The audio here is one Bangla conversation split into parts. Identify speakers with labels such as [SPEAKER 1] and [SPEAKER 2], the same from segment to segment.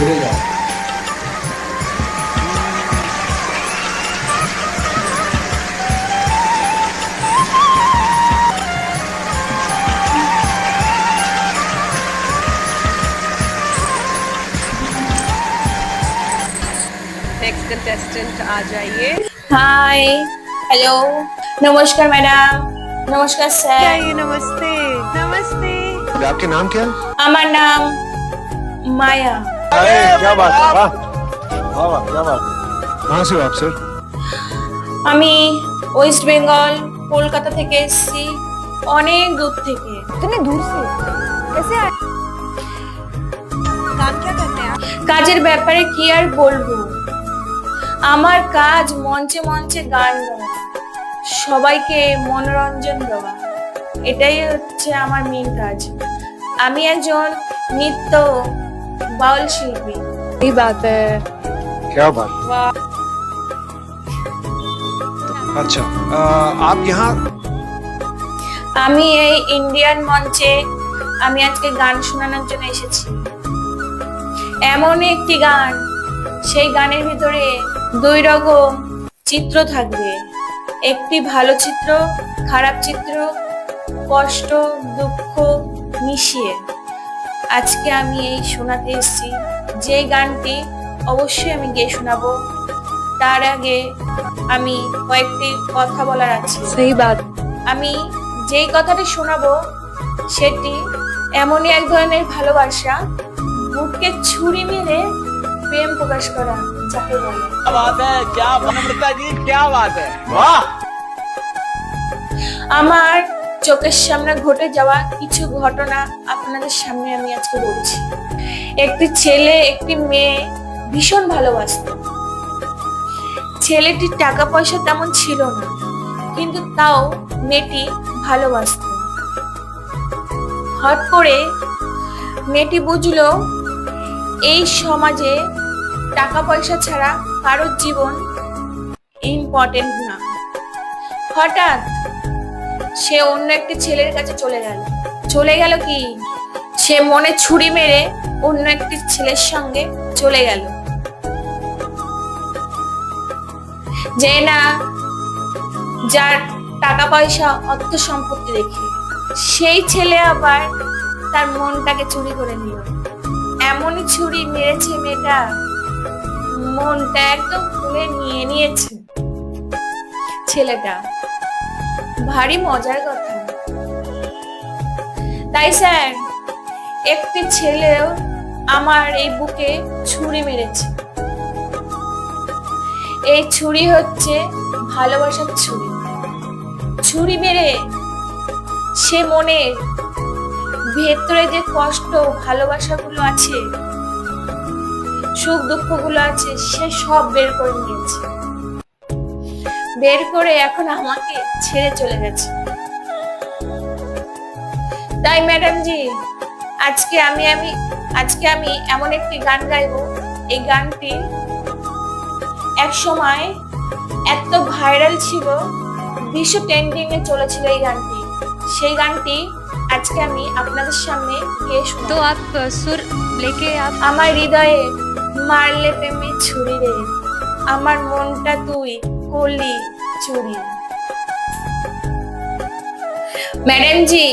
[SPEAKER 1] गिरेगा
[SPEAKER 2] नेक्स्ट आ जाइए।
[SPEAKER 3] हाय हेलो नमस्कार मैडम नमस्कार
[SPEAKER 2] सर नमस्ते? नमस्ते।
[SPEAKER 4] आपके नाम क्या है?
[SPEAKER 3] हमारा नाम माया।
[SPEAKER 4] अरे क्या बात है वाह वाह वाह क्या बात है कहाँ से हो आप सर
[SPEAKER 3] আমি ওয়েস্ট বেঙ্গল কলকাতা থেকে এসেছি অনেক দূর থেকে
[SPEAKER 2] इतने दूर से कैसे आए काम क्या करते हैं आप
[SPEAKER 3] কাজের ব্যাপারে কি আর বলবো আমার কাজ মঞ্চে মঞ্চে গান গাওয়া সবাইকে মনোরঞ্জন দেওয়া এটাই হচ্ছে আমার মেন কাজ আমি একজন নৃত্য বাউল শিল্পী
[SPEAKER 2] सही बात है
[SPEAKER 4] क्या बात अच्छा आ, आप यहाँ
[SPEAKER 3] আমি এই ইন্ডিয়ান মঞ্চে আমি আজকে গান শোনানোর জন্য এসেছি এমন একটি গান সেই গানের ভিতরে দুই রকম চিত্র থাকবে একটি ভালো চিত্র খারাপ চিত্র কষ্ট দুঃখ মিশিয়ে আজকে আমি এই শোনাতে এসেছি। যে গানটি অবশ্যই আমি গিয়ে শোনাবো। তার আগে আমি কয়েকটি কথা বলার আছে।
[SPEAKER 2] সেই বাদ।
[SPEAKER 3] আমি যেই কথাটি শোনাবো সেটি এমনই এক ধরনের ভালোবাসা মুখকে ছুরি মেরে প্রেম প্রকাশ করা যাকে বলে। আমার চোখের সামনে ঘটে যাওয়া কিছু ঘটনা আপনাদের সামনে আমি আজকে বলছি। একটি ছেলে, একটি মেয়ে ভীষণ ভালোবাসত। ছেলেটির টাকা পয়সা তেমন ছিল না, কিন্তু তাও মেয়েটি ভালোবাসত। হট করে মেয়েটি বুঝলো, এই সমাজে টাকা পয়সা ছাড়া কারোর জীবন ইম্পর্টেন্ট না। হঠাৎ সে অন্য একটি ছেলের কাছে চলে গেল। চলে গেল কি? সে মনে ছুরি মেরে অন্য একটি ছেলের সঙ্গে চলে গেল। যে না, যার টাকা পয়সা অর্থ সম্পত্তি দেখে, সেই ছেলে আবার তার মনটাকে চুরি করে নিল। এমনই ছুরি মেরেছে মেয়েটা, মনটা একদম খুলে নিয়ে নিয়েছে ছেলেটা। ভারী মজার কথা। তাই স্যার, একটি ছেলেও আমার এই বুকে ছুরি মেরেছে। এই ছুরি হচ্ছে ভালোবাসার ছুরি। ছুরি মেরে সে মনের ভেতরে যে কষ্ট, ভালোবাসাগুলো আছে, সুখ দুঃখগুলো আছে, সে সব বের করে নিয়েছে। বের করে এখন আমাকে ছেড়ে চলে গেছে। তাই ম্যাডাম জি আজকে আমি আমি আজকে আমি এমন একটি গান গাইব। এই গানটি এক সময় এত ভাইরাল ছিল বিশ্ব ট্রেন্ডিং এ চলেছিল এই গানটি। সেই গানটি আজকে আমি আপনাদের সামনে তো
[SPEAKER 2] আপ সুর লেকে আপ।
[SPEAKER 3] আমার হৃদয়ে মারলে প্রেমে ছুরি রে। আমার মনটা তুই করলি চুরি ম্যাডাম জি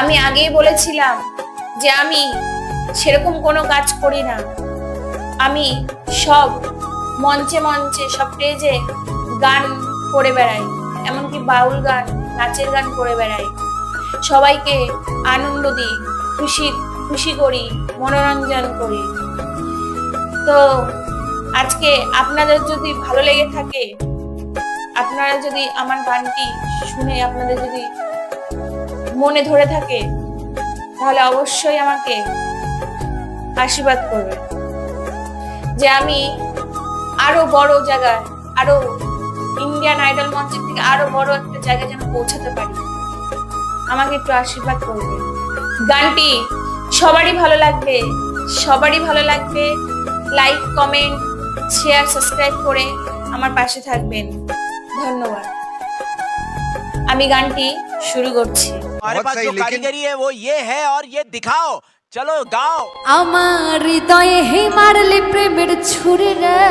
[SPEAKER 3] আমি আগেই বলেছিলাম যে আমি সেরকম কোনো কাজ করি না। আমি সব মঞ্চে মঞ্চে, সব স্টেজে গান করে বেড়াই, এমনকি বাউল গান, নাচের গান করে বেড়াই। সবাইকে আনন্দ দিই, খুশি খুশি করি, মনোরঞ্জন করি। তো আজকে আপনাদের যদি ভালো লেগে থাকে আপনারা যদি আমার গানটি শুনে আপনাদের যদি মনে ধরে থাকে, তাহলে অবশ্যই আমাকে আশীর্বাদ করবে যে আমি আরও বড় জায়গায়, আরও ইন্ডিয়ান আইডল মঞ্চের থেকে আরও বড় একটা জায়গায় যেন পৌঁছাতে পারি, আমাকে একটু আশীর্বাদ করবে গানটি সবারই ভালো লাগবে, সবারই ভালো লাগবে। লাইক কমেন্ট শেয়ার সাবস্ক্রাইব করে আমার পাশে থাকবেন। ধন্যবাদ। আমি গানটি শুরু করছি।
[SPEAKER 5] हमारे
[SPEAKER 4] बहुत
[SPEAKER 5] पास
[SPEAKER 4] सही,
[SPEAKER 5] দিখাও। চলো গাও।
[SPEAKER 2] আমার হৃদয়ে হে মারলে প্রেমের ছুরি রে।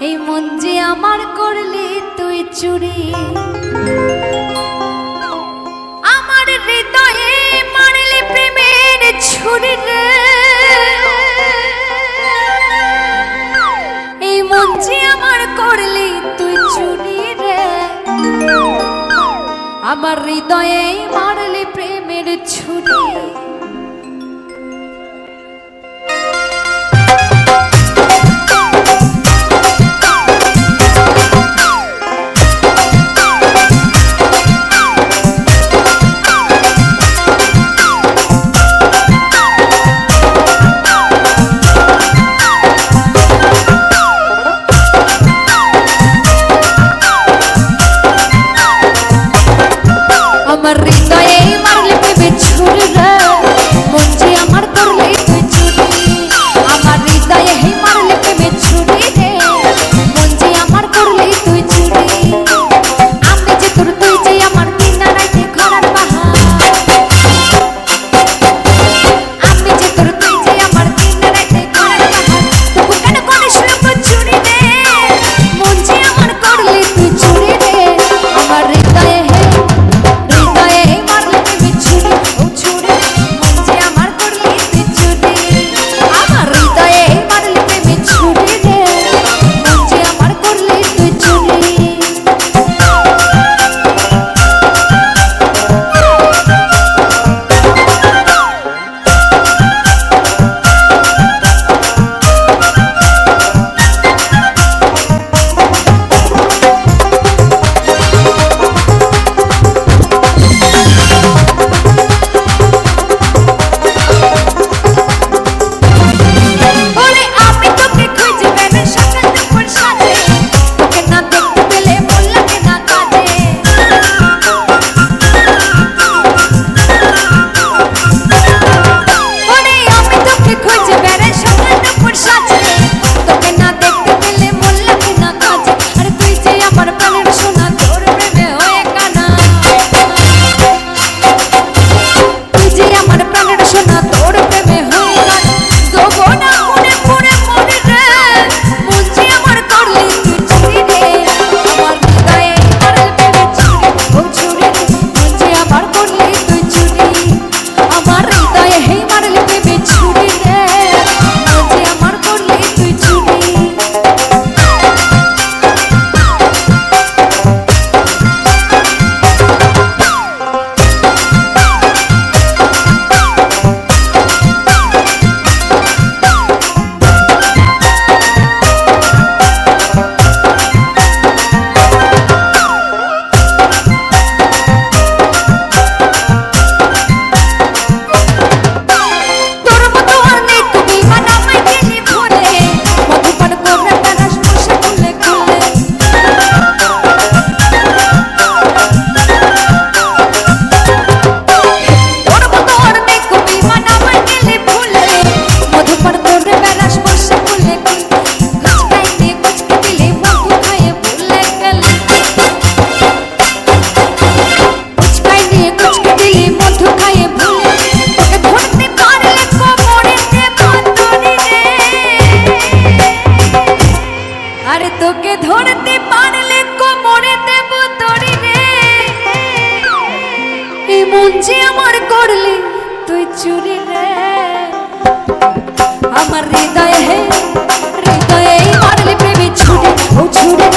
[SPEAKER 2] এই মন যে আমার করলি তুই চুরি। আমার হৃদয়ে মারলে প্রেমের ছুরি রে। করলি তুই চুরি রে। আমার হৃদয়ে মারলি প্রেমের ছুটি মন যে আমার করলি, তুই চুরি রে। আমার হৃদয় হে হৃদয়ে মারলি প্রেমে ছুটে, ও ছুটে